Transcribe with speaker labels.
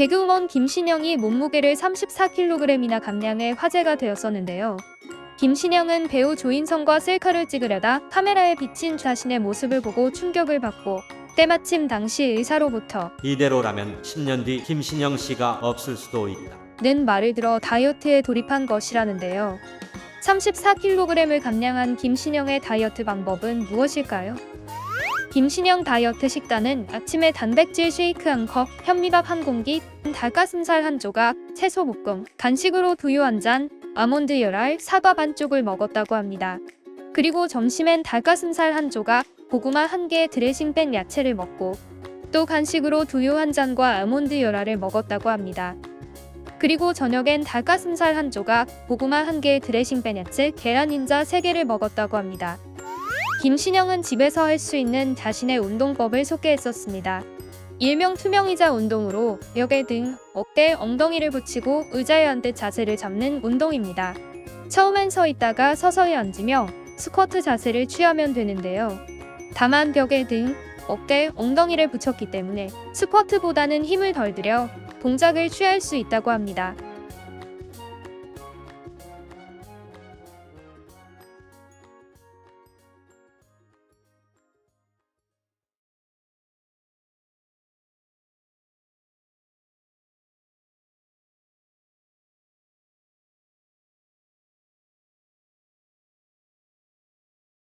Speaker 1: 개그우먼 김신영이 몸무게를 34kg이나 감량해 화제가 되었었는데요. 김신영은 배우 조인성과 셀카를 찍으려다 카메라에 비친 자신의 모습을 보고 충격을 받고 때마침 당시 의사로부터
Speaker 2: 이대로라면 10년 뒤 김신영 씨가 없을 수도 있다.
Speaker 1: 는 말을 들어 다이어트에 돌입한 것이라는데요. 34kg을 감량한 김신영의 다이어트 방법은 무엇일까요? 김신영 다이어트 식단은 아침에 단백질 쉐이크 한 컵, 현미밥 한 공기, 닭가슴살 한 조각, 채소 볶음, 간식으로 두유 한 잔, 아몬드 열알, 사과 반쪽을 먹었다고 합니다. 그리고 점심엔 닭가슴살 한 조각, 고구마 한 개, 드레싱 뺀 야채를 먹고 또 간식으로 두유 한 잔과 아몬드 열알을 먹었다고 합니다. 그리고 저녁엔 닭가슴살 한 조각, 고구마 한 개, 드레싱 뺀 야채, 계란 흰자 3개를 먹었다고 합니다. 김신영은 집에서 할 수 있는 자신의 운동법을 소개했었습니다. 일명 투명의자 운동으로 벽에 등, 어깨, 엉덩이를 붙이고 의자에 앉듯 자세를 잡는 운동입니다. 처음엔 서 있다가 서서히 앉으며 스쿼트 자세를 취하면 되는데요. 다만 벽에 등, 어깨, 엉덩이를 붙였기 때문에 스쿼트보다는 힘을 덜 들여 동작을 취할 수 있다고 합니다.